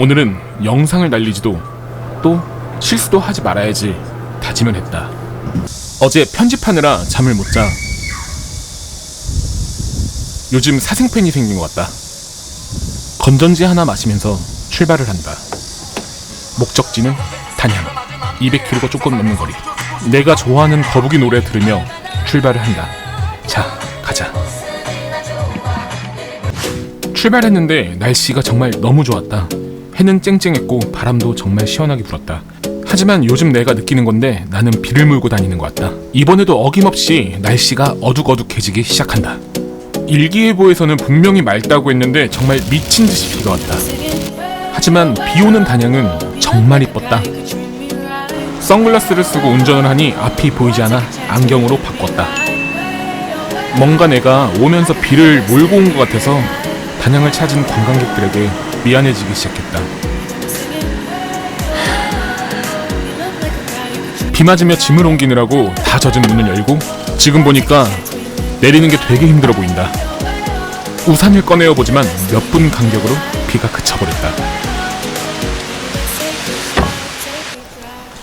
오늘은 영상을 날리지도 또 실수도 하지 말아야지 다짐을 했다. 어제 편집하느라 잠을 못 자. 요즘 사생팬이 생긴 것 같다. 건전지 하나 마시면서 출발을 한다. 목적지는 단양. 200km가 조금 넘는 거리. 내가 좋아하는 거북이 노래 들으며 출발을 한다. 자, 가자. 출발했는데 날씨가 정말 너무 좋았다. 해는 쨍쨍했고 바람도 정말 시원하게 불었다. 하지만 요즘 내가 느끼는 건데 나는 비를 물고 다니는 것 같다. 이번에도 어김없이 날씨가 어둑어둑해지기 시작한다. 일기예보에서는 분명히 맑다고 했는데 정말 미친 듯이 비가 왔다. 하지만 비 오는 단양은 정말 이뻤다. 선글라스를 쓰고 운전을 하니 앞이 보이지 않아 안경으로 바꿨다. 뭔가 내가 오면서 비를 몰고 온 것 같아서 단양을 찾은 관광객들에게 미안해지기 시작했다. 비 맞으며 짐을 옮기느라고 다 젖은 문을 열고 지금 보니까 내리는 게 되게 힘들어 보인다. 우산을 꺼내어 보지만 몇 분 간격으로 비가 그쳐버렸다.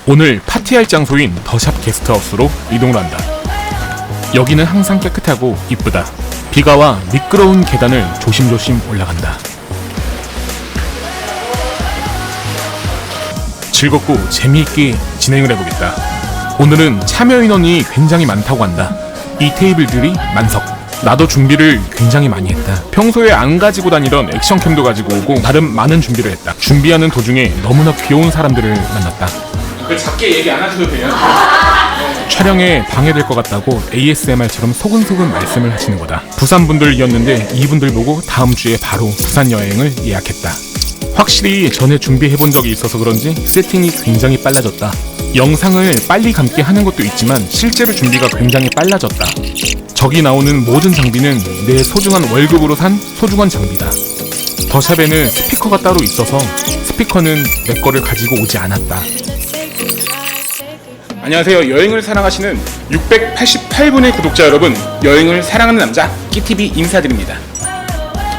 오늘 파티할 장소인 더샵 게스트하우스로 이동을 한다. 여기는 항상 깨끗하고 이쁘다. 비가 와 미끄러운 계단을 조심조심 올라간다. 즐겁고 재미있게 진행을 해보겠다. 오늘은 참여 인원이 굉장히 많다고 한다. 이 테이블들이 만석. 나도 준비를 굉장히 많이 했다. 평소에 안 가지고 다니던 액션캠도 가지고 오고 나름 많은 준비를 했다. 준비하는 도중에 너무나 귀여운 사람들을 만났다. 그 작게 얘기 안 하셔도 돼요. 촬영에 방해될 것 같다고 ASMR처럼 소근소근 말씀을 하시는 거다. 부산 분들이었는데 이분들 보고 다음 주에 바로 부산 여행을 예약했다. 확실히 전에 준비해 본 적이 있어서 그런지 세팅이 굉장히 빨라졌다. 영상을 빨리 감게 하는 것도 있지만 실제로 준비가 굉장히 빨라졌다. 저기 나오는 모든 장비는 내 소중한 월급으로 산 소중한 장비다. 더샵에는 스피커가 따로 있어서 스피커는 내 거를 가지고 오지 않았다. 안녕하세요. 여행을 사랑하시는 688분의 구독자 여러분, 여행을 사랑하는 남자 끼티비 인사드립니다.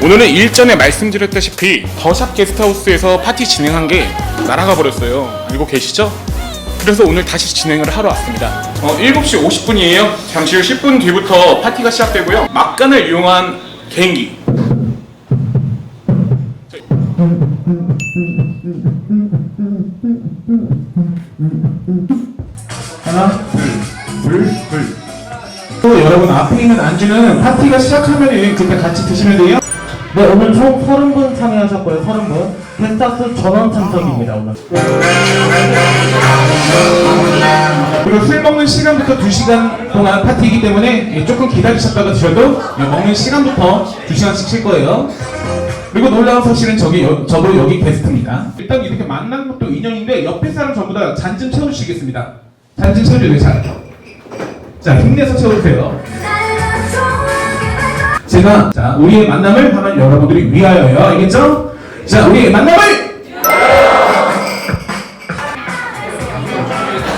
오늘은 일전에 말씀드렸다시피 더샵 게스트하우스에서 파티 진행한 게 날아가 버렸어요. 알고 계시죠? 그래서 오늘 다시 진행을 하러 왔습니다. 어, 7시 50분이에요. 잠시 후 10분 뒤부터 파티가 시작되고요. 막간을 이용한 개인기. 하나, 둘, 둘, 둘. 또 여러분 앞에 있는 안주는 파티가 시작하면 그때 같이 드시면 돼요. 네, 오늘 총 30분 참여하셨고요, 30분. 게스트하우스 전원 참석입니다, 오늘. 그리고 술 먹는 시간부터 2시간 동안 파티이기 때문에 예, 조금 기다리셨다가 드셔도 예, 먹는 시간부터 2시간씩 쉴 거예요. 그리고 놀라운 사실은 저기 여, 저도 여기 게스트입니다. 일단 이렇게 만난 것도 인연인데 옆에 사람 전부 다 잔 좀 채워주시겠습니다. 잔 좀 채워주세요, 잔. 자, 힘내서 채워주세요. 제가 자 우리의 만남을 하면 여러분들이 위하여요 알겠죠? 자 우리의 만남을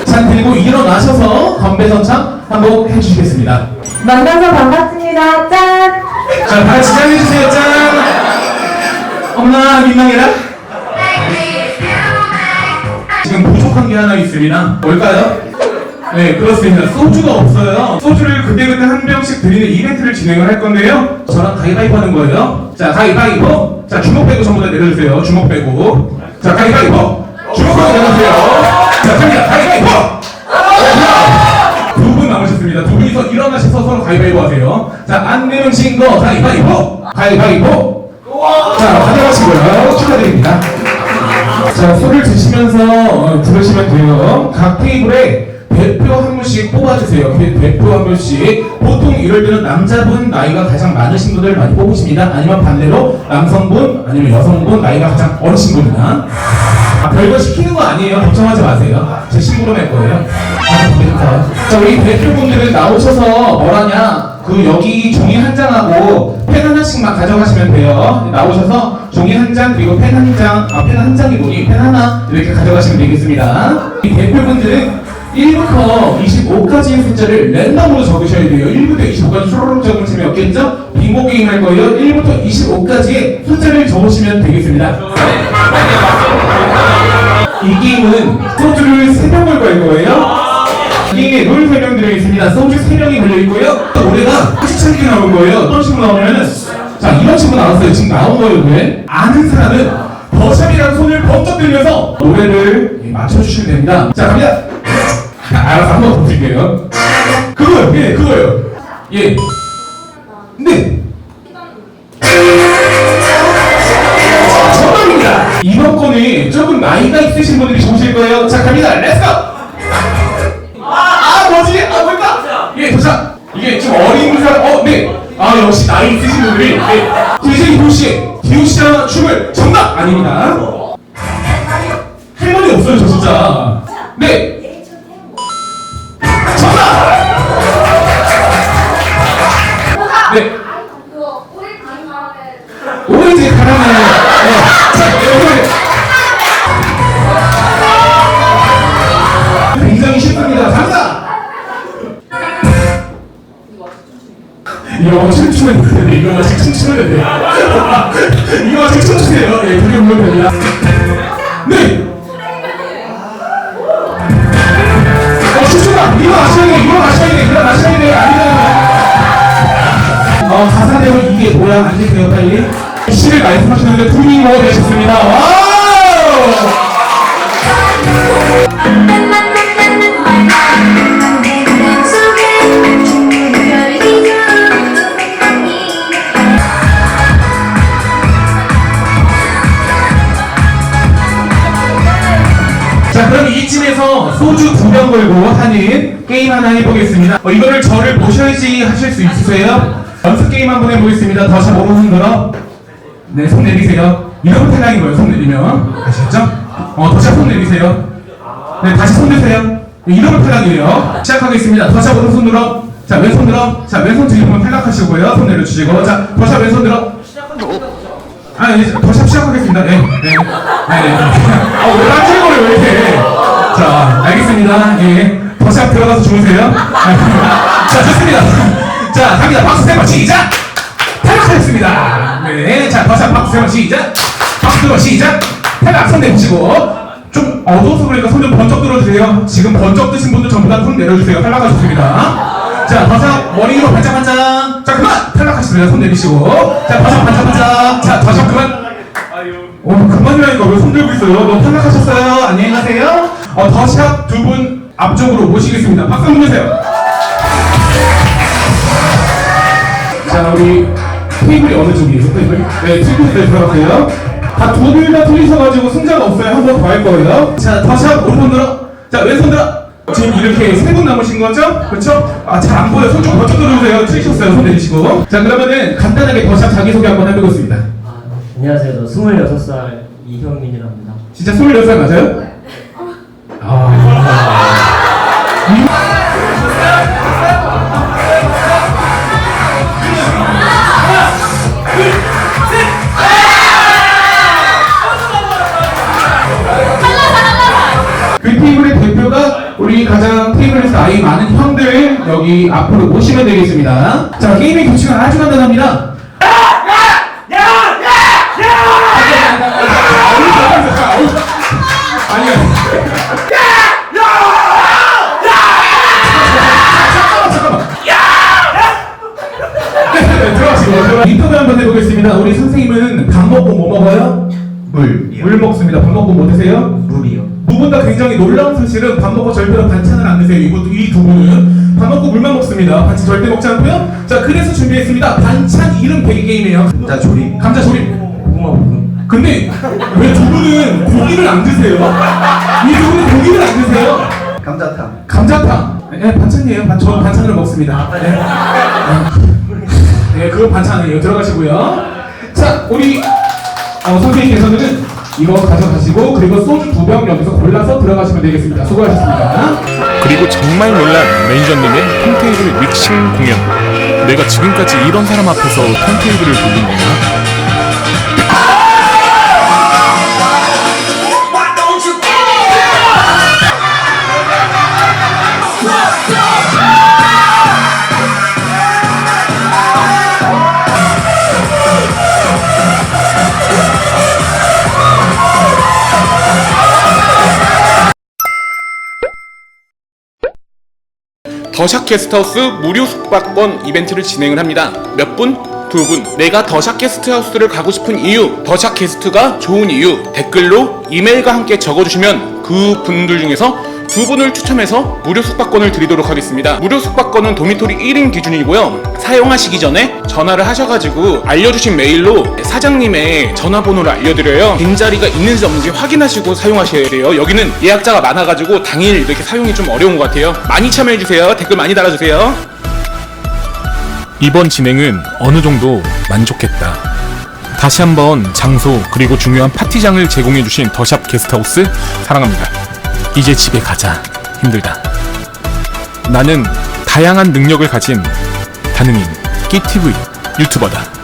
잔 들고 일어나셔서 건배 선창 한번 해주시겠습니다 만나서 반갑습니다. 짠! 자 다같이 짠 해주세요 짠 어머나 민망해라 지금 부족한 게 하나 있습니다 뭘까요? 네 그렇습니다. 소주가 없어요. 소주를 그때그때 한 병씩 드리는 이벤트를 진행을 할 건데요. 저랑 가위바위보 하는 거예요. 자 가위바위보. 자 주먹 빼고 전부 다 내려주세요. 주먹 빼고. 자 가위바위보. 주먹 빼고 내려주세요. 자 갑니다. 가위바위보. 두 분 남으셨습니다. 두 분이서 일어나셔서 서로 가위바위보 하세요. 자 안 내면 진거. 가위바위보. 가위바위보. 자 가져가시고요. 축하드립니다. 자, 술을 드시면서 어, 들으시면 돼요. 각 테이블에 대표 한 분씩 뽑아주세요. 대, 대표 한 분씩. 보통 이럴 때는 남자분 나이가 가장 많으신 분들 많이 뽑으십니다. 아니면 반대로 남성분 아니면 여성분 나이가 가장 어리신 분이나. 아, 별거 시키는 거 아니에요. 걱정하지 마세요. 제 신부로 낼 거예요. 아. 자, 우리 대표분들은 나오셔서 뭐라냐. 그 여기 종이 한 장하고 펜 하나씩만 가져가시면 돼요. 나오셔서 종이 한 장 그리고 펜 한 장, 아, 펜 한 장이 뭐니? 펜 하나 이렇게 가져가시면 되겠습니다. 이 대표분들은 1부터 25까지의 숫자를 랜덤으로 적으셔야 돼요. 1부터 25까지 쪼르륵 적으면 재미없겠죠? 빙고 게임 할 거예요. 1부터 25까지의 숫자를 적으시면 되겠습니다. 이 게임은 소주를 3병 걸고 할 거예요. 게임에 룰 설명드리겠습니다. 소주 3병이 걸려있고요. 노래가 87개 나올 거예요. 어떤 식으로 나오냐면은, 자, 이런 식으로 나왔어요. 지금 나온 거예요, 노래. 아는 사람은 버샵이라는 손을 번쩍 들면서 노래를 예, 맞춰주시면 됩니다. 자, 갑니다. 알아서 한 번 더 드릴게요. 그거요, 예, 그거요. 예. 네. 정답입니다. 이번 거는 조금 나이가 있으신 분들이 좋으실 거예요. 자, 갑니다. 렛츠고! 아, 아, 뭐지? 아, 뭘까? 예, 도착. 이게 좀 어린 사람, 어, 네. 아, 역시 나이 있으신 분들이. 네. DJ 도시, 디오시아 춤을 정답! 아닙니다. 할 말이 없어요, 저 진짜. 네. 오렌지 카라멜. 네. 굉장히 쉽습니다. 갑니다. 이거 춤추면 되는데 이거 마치 춤추면 되는데 이거 마치 춤추세요. 예, 그게 보면 됩니다. 안 되세요, 빨리. 시를 말씀하시는데 투밍어 되셨습니다. 자, 그럼 이쯤에서 소주 두 병 걸고 하는 게임 하나 해보겠습니다. 어, 이거를 저를 모셔야지 하실 수 있으세요? 연습 게임 한번 해보겠습니다. 더잘 몸을 흔들어. 네, 손 내리세요. 이러면 탈락인 거예요, 손 내리면. 아시겠죠? 어, 더잘 손 내리세요. 네, 다시 손 드세요. 이러면 탈락이에요. 시작하겠습니다. 더샵 오른손 들어. 자, 왼손 들어. 자, 왼손 들이면 탈락하시고요. 손 내려주시고. 자, 더샵 왼손 들어. 아, 예, 더샵 시작하겠습니다. 네, 네. 네, 네. 아, 왜 앉은 거예요, 왜 이렇게. 자, 알겠습니다. 예. 더샵 들어가서 주무세요. 자, 좋습니다. 자, 갑니다. 박수 세번 시작! 탈락하였습니다. 네. 자, 더샵 박수 세번 시작! 박수 세번 시작! 탈락 손 내보시고. 좀 어두워서 그러니까 손 좀 번쩍 들어주세요. 지금 번쩍 드신 분들 전부 다 손 내려주세요. 탈락하셨습니다. 자, 더샵 머리 위로 반짝반짝. 자, 그만! 탈락하셨습니다. 손 내리시고. 자, 더샵 반짝반짝. 자, 더샵 그만. 어, 그만이라니까 왜 손 들고 있어요? 너무 탈락하셨어요. 안녕히 가세요. 어, 더샵 두 분 앞쪽으로 모시겠습니다. 박수 한번 주세요. 자, 우리 테이블이 어느 쪽이에요? 테이블? 네, 친구들 들어가세요. 다두분다 틀리셔가지고 승자가 없어요. 한 번 더 할 거예요. 자, 더샵 오른손 들어. 자, 왼손 들어. 지금 이렇게 세 분 남으신 거죠? 그렇죠? 아, 잘 안 보여. 손좀 거쳐 들어주세요. 틀리셨어요. 손 내리시고. 자, 그러면은 간단하게 더샵 자기소개 한번 해보겠습니다. 아, 안녕하세요. 저 26살 이형민이랍니다. 진짜 26살 맞아요? 아. 그 테이블의 대표가 우리 가장 테이블에서 나이 많은 형들 여기 앞으로 모시면 되겠습니다. 자, 게임의 규칙은 아주 간단합니다. 먹고 뭐 먹어요? 물. 물 먹습니다. 밥 먹고 뭐 드세요? 물이요. 두 분 다 굉장히 놀라운 사실은 밥 먹고 절대로 반찬을 안 드세요. 이두 분은 밥 먹고 물만 먹습니다. 반찬 절대 먹지 않고요. 자, 그래서 준비했습니다. 반찬 이름 대기 게임이에요. 감자 조림. 감자 조림. 고구마 볶음. 근데 왜 두 분은 고기를 안 드세요? 이 두 분은 고기를 안 드세요? 감자탕. 감자탕. 네, 반찬이에요. 반, 저는 반찬을 먹습니다. 네. 네, 그거 반찬이에요. 들어가시고요. 자, 우리 어, 선생님께서는 이거 가져가시고 그리고 소주 두 병 여기서 골라서 들어가시면 되겠습니다. 수고하셨습니다. 그리고 정말 놀란 매니저님의 턴테이블 믹싱 공연. 내가 지금까지 이런 사람 앞에서 턴테이블을 돌린 건가? 더샵 게스트하우스 무료 숙박권 이벤트를 진행을 합니다. 몇 분? 두 분. 내가 더샵 게스트하우스를 가고 싶은 이유, 더샵 게스트가 좋은 이유 댓글로 이메일과 함께 적어주시면 그 분들 중에서 두 분을 추첨해서 무료 숙박권을 드리도록 하겠습니다. 무료 숙박권은 도미토리 1인 기준이고요. 사용하시기 전에 전화를 하셔가지고 알려주신 메일로 사장님의 전화번호를 알려드려요. 빈자리가 있는지 없는지 확인하시고 사용하셔야 돼요. 여기는 예약자가 많아가지고 당일 이렇게 사용이 좀 어려운 것 같아요. 많이 참여해주세요. 댓글 많이 달아주세요. 이번 진행은 어느 정도 만족했다. 다시 한번 장소 그리고 중요한 파티장을 제공해주신 더샵 게스트하우스 사랑합니다. 이제 집에 가자. 힘들다. 나는 다양한 능력을 가진 다능인 끼TV 유튜버다.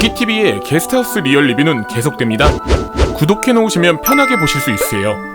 끼TV의 게스트하우스 리얼 리뷰는 계속됩니다. 구독해 놓으시면 편하게 보실 수 있어요.